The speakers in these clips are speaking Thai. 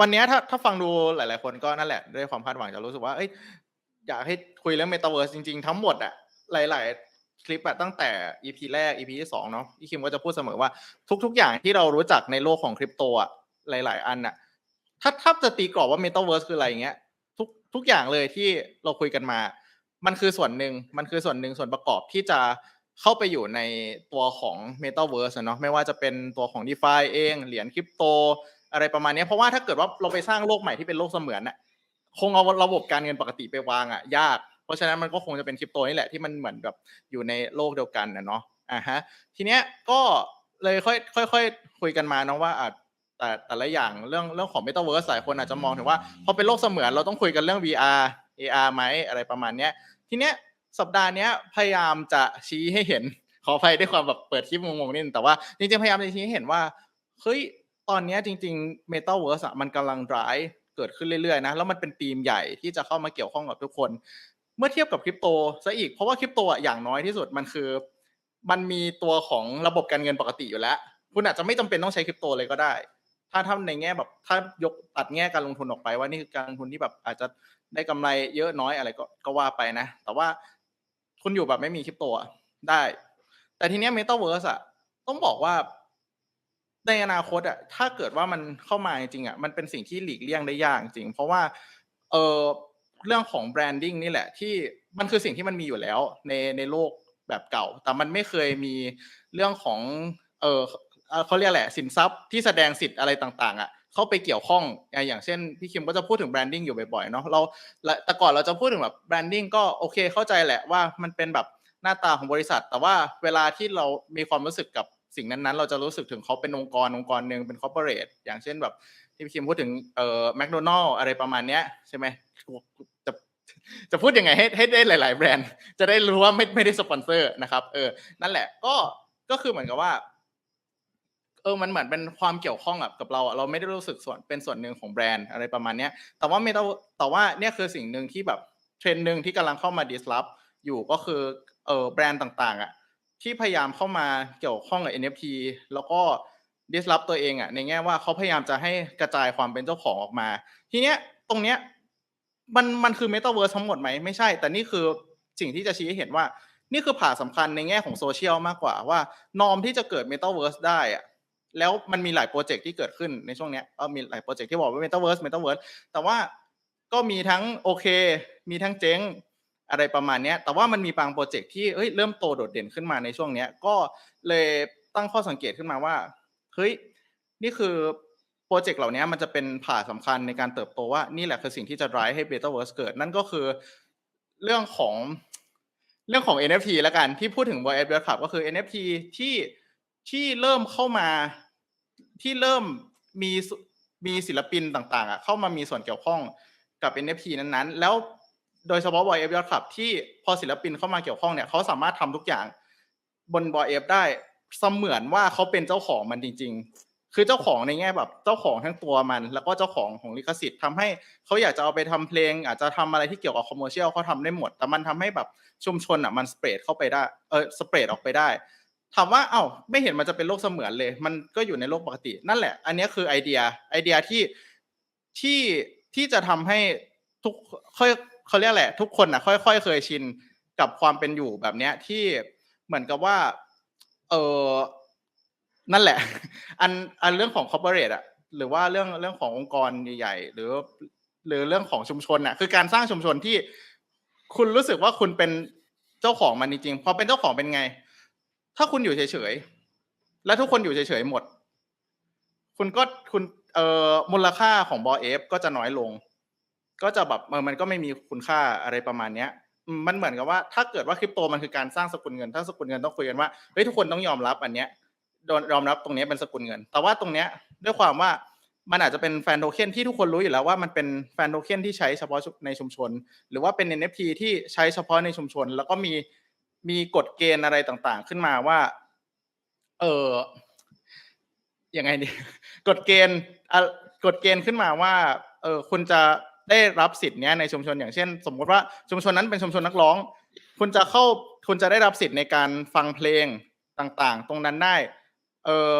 วันนี้ถ้าถ้าฟังดูหลาย ๆ คนก็นั่นแหละด้วยความคาดหวังจะรู้สึกว่าเฮ้ยอยากให้คุยเรื่อง Metaverse จริง ๆ ทั้งหมดอะหลาย ๆ คลิปอะตั้งแต่ EP แรก EP ที่2เนาะพี่คิมก็จะพูดเสมอว่าทุก ๆ อย่างที่เรารู้จักในโลกของ Crypto อะหลาย ๆ อันน่ะถ้าถ้าจะตีกรอบว่า Metaverse คืออะไรอย่างเงี้ยทุกทุกอย่างเลยที่เราคุยกันมา มันคือส่วนหนึ่งมันคือส่วนหนึ่งส่วนประกอบที่จะเข้าไปอยู่ในตัวของ Metaverse อะเนาะไม่ว่าจะเป็นตัวของ DeFi เอง เหรียญ Crypto อะไรประมาณนี้เพราะว่าถ้าเกิดว่าเราไปสร้างโลกใหม่ที่เป็นโลกเสมือนน่ะคงเอาระบบการเงินปกติไปวางอะยาก เพราะฉะนั้นมันก็คงจะเป็น Crypto นี่แหละที่มันเหมือนแบบอยู่ในโลกเดียวกันอะเนาะอะฮะทีเนี้ยก็เลยค่อยค่อยๆคุยกันมาเนาะว่าอ่าแต่แต่ละอย่างเรื่องเรื่องของ Metaverse หลายคนอาจจะมองถึงว่าพอเป็นโลกเสมือนเราต้องคุยกันเรื่อง VR AR ไหมอะไรประมาณเนี้ยทีเนี้ยสัปดาห์เนี้ยพยายามจะชี้ให้เห็นขออภัยด้วยความแบบเปิดคลิปงงๆนิดแต่ว่าจริงๆพยายามจะชี้ให้เห็นว่าเฮ้ย ตอนนี้จริง ๆ Metaverse อะมันกำลัง drive เกิดขึ้นเรื่อยๆนะแล้วมันเป็นธีมใหญ่ที่จะเข้ามาเกี่ยวข้องกับทุกคน เมื่อเทียบกับ Crypto เสียอีกเพราะว่า Crypto อะอย่างน้อยที่สุดมันคือ มันมีตัวของระบบการเงินปกติอยู่แล้ว คุณอาจจะไม่จำเป็นต้องใช้ Crypto เลยก็ได้ ถ้าถ้าในแง่แบบถ้ายกตัดแง่การลงทุนออกไปว่านี่คือการลงทุนที่แบบอาจจะได้กำไรเยอะน้อยอะไรก็ก็ว่าไปนะ แต่ว่าคุณอยู่แบบไม่มี Crypto อะได้ แต่ทีเนี้ย Metaverse อะต้องบอกว่า ในอนาคตอะถ้าเกิดว่ามันเข้ามาจริงๆอะมันเป็นสิ่งที่หลีกเลี่ยงได้ยากจริง เพราะว่าเออเรื่องของ branding นี่แหละที่มันคือสิ่งที่มันมีอยู่แล้วในในโลกแบบเก่า แต่มันไม่เคยมีเรื่องของเออเขาเรียกอะไรอะสินทรัพย์ที่แสดงสิทธิ์อะไรต่างๆอะเข้าไปเกี่ยวข้องอย่างเช่นพี่คิมก็จะพูดถึง branding อยู่บ่อยๆเนาะเราแต่ก่อนเราจะพูดถึงแบบ branding ก็โอเคเข้าใจแหละว่ามันเป็นแบบหน้าตาของบริษัท แต่ว่าเวลาที่เรามีความรู้สึกกับ สิ่งนั้นๆ เราจะรู้สึกถึงเขาเป็นองค์กรองค์กรหนึ่งเป็นคอร์เปอเรตอย่างเช่นแบบที่พี่คิมพูดถึงเอ่อแมคโดนัลอะไรประมาณเนี้ยใช่ไหมจะจะพูดยังไงให้ให้ได้หลาย ๆ แบรนด์ จะได้รู้ว่าไม่ไม่ได้สปอนเซอร์นะครับเออนั่นแหละก็ก็คือเหมือนกับว่าเออมันเหมือนเป็นความเกี่ยวข้องอะกับเราอะเราไม่ได้รู้สึกส่วนเป็นส่วนหนึ่งของแบรนด์อะไรประมาณเนี้ยแต่ว่า Meta แต่ว่าเนี่ยคือสิ่งหนึ่งที่แบบ trend หนึ่งที่กำลังเข้ามา disrupt อยู่ก็คือเออแบรนด์ต่างๆอะ ที่พยายามเข้ามาเกี่ยวข้องกับ NFT แล้วก็ disrupt ตัวเองอะในแง่ว่าเขาพยายามจะให้กระจายความเป็นเจ้าของออกมา ทีเนี้ยตรงเนี้ยมันมันคือ Metaverse ทั้งหมดไหม?ไม่ใช่ แต่นี่คือสิ่งที่จะชี้ให้เห็นว่า นี่คือผ่าสำคัญในแง่ของ Social มากกว่าว่า norm ที่จะเกิด Metaverse ได้อะแล้วมันมีหลายพรเจกต์ที่เกิดขึ้นในช่วงเนี้ยก็มีหลายพรเจกต์ที่บอกว่า Metaverse Metaverse แต่ว่าก็มีทั้งโอเค มีทั้งเจ๊ง อะไรประมาณนี้แต่ว่ามันมีบางพรเจกต์ที่เฮ้ยเริ่มโตโดดเด่นขึ้นมาในช่วงเนี้ยก็เลยตั้งข้อสังเกตขึ้นมาว่าเฮ้ยนี่คือพรเจกต์เหล่านี้มันจะเป็นผ่าสำคัญในการเติบโตว่านี่แหละคือสิ่งที่จะ drive ให้ Metaverse เกิด นั่นก็คือเรื่องของเรื่องของ NFT แล้วกันที่พูดถึง Bored Ape Yacht Club ก็คือ NFT ที่ที่เริ่มเข้ามาที่เริ่มมีมีศิลปินต่างๆอะเข้ามามีส่วนเกี่ยวข้องกับ NFT นั้นๆ แล้ว โดยเฉพาะ Bored Ape Yacht Club ที่พอศิลปินเข้ามาเกี่ยวข้องเนี่ยเขาสามารถทำทุกอย่างบน Bored Ape ได้เสมือนว่าเขาเป็นเจ้าของมันจริง ๆ คือเจ้าของในแง่แบบเจ้าของทั้งตัวมัน แล้วก็เจ้าของของลิขสิทธิ์ทำให้เขาอยากจะเอาไปทำเพลง อาจจะทำอะไรที่เกี่ยวกับ commercial เขาทำได้หมด แต่มันทำให้แบบชุมชนอะมัน spread เข้าไปได้เออ spread ออกไปได้ถามว่าเอ้าไม่เห็นมันจะเป็นโลกเสมือนเลย มันก็อยู่ในโลกปกติ นั่นแหละ อันนี้คือไอเดียไอเดียที่ที่ที่จะทำให้ทุกค่อย เขาเรียกอะไรทุกคนน่ะค่อย ๆ เคยชินกับความเป็นอยู่แบบเนี้ยที่เหมือนกับว่า เออนั่นแหละ อันอันเรื่องของคอร์เปอเรตอะหรือว่าเรื่องเรื่องขององค์กรใหญ่ๆหรือ หรือเรื่องของชุมชนน่ะ คือการสร้างชุมชนที่คุณรู้สึกว่าคุณเป็นเจ้าของมันจริงๆพอเป็นเจ้าของเป็นไง?ถ้าคุณอยู่เฉยๆแล้วทุกคนอยู่เฉยๆหมด คุณก็คุณเอ่อมูลค่าของ Bored Ape ก็จะน้อยลง ก็จะแบบมันก็ไม่มีคุณค่าอะไรประมาณเนี้ยมันเหมือนกับว่าถ้าเกิดว่า Crypto มันคือการสร้างสกุลเงิน ถ้าสกุลเงินต้องคุยกันว่าเฮ้ยทุกคนต้องยอมรับอันเนี้ยยอมรับตรงนี้เป็นสกุลเงิน แต่ว่าตรงเนี้ยด้วยความว่ามันอาจจะเป็น Fan Token ที่ทุกคนรู้อยู่แล้วว่ามันเป็น Fan Token ที่ใช้เฉพาะในชุมชน หรือว่าเป็น NFT ที่ใช้เฉพาะในชุมชน แล้วก็มีมีกฎเกณฑ์อะไรต่างๆ ขึ้นมาว่า เอ่อยังไงดีกฎเกณฑ์กฎเกณฑ์ขึ้นมาว่า เออคุณจะ ได้รับสิทธิ์เนี้ยในชุมชนอย่างเช่น สมมุติว่าชุมชนนั้นเป็นชุมชนนักร้อง คุณจะเข้าคุณจะได้รับสิทธิ์ในการฟังเพลงต่างๆ ตรงนั้นได้เออ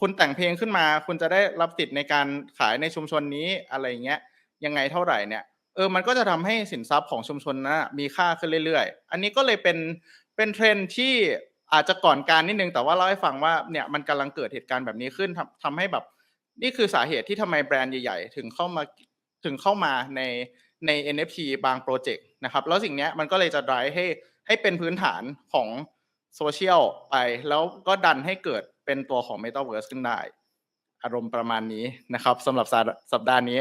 คุณแต่งเพลงขึ้นมา คุณจะได้รับสิทธิ์ในการขายในชุมชนนี้อะไรเงี้ยยังไงเท่าไหร่เนี่ยเออมันก็จะทำให้สินทรัพย์ของชุมชนนะมีค่าขึ้นเรื่อยๆ อันนี้ก็เลยเป็นเป็นเทรนที่อาจจะก่อนการนิดนึงแต่ว่าเล่าให้ฟังว่าเนี่ยมันกำลังเกิดเหตุการณ์แบบนี้ขึ้นทำทำให้แบบ นี่คือสาเหตุที่ทำไมแบรนด์ใหญ่ ๆ ถึงเข้ามา ถึงเข้ามาในใน NFT บางโปรเจกต์นะครับ แล้วสิ่งนี้มันก็เลยจะ drive ให้ให้เป็นพื้นฐานของโซเชียลไป แล้วก็ดันให้เกิดเป็นตัวของ Metaverse ขึ้นได้ อารมณ์ประมาณนี้นะครับสำหรับสัปดาห์นี้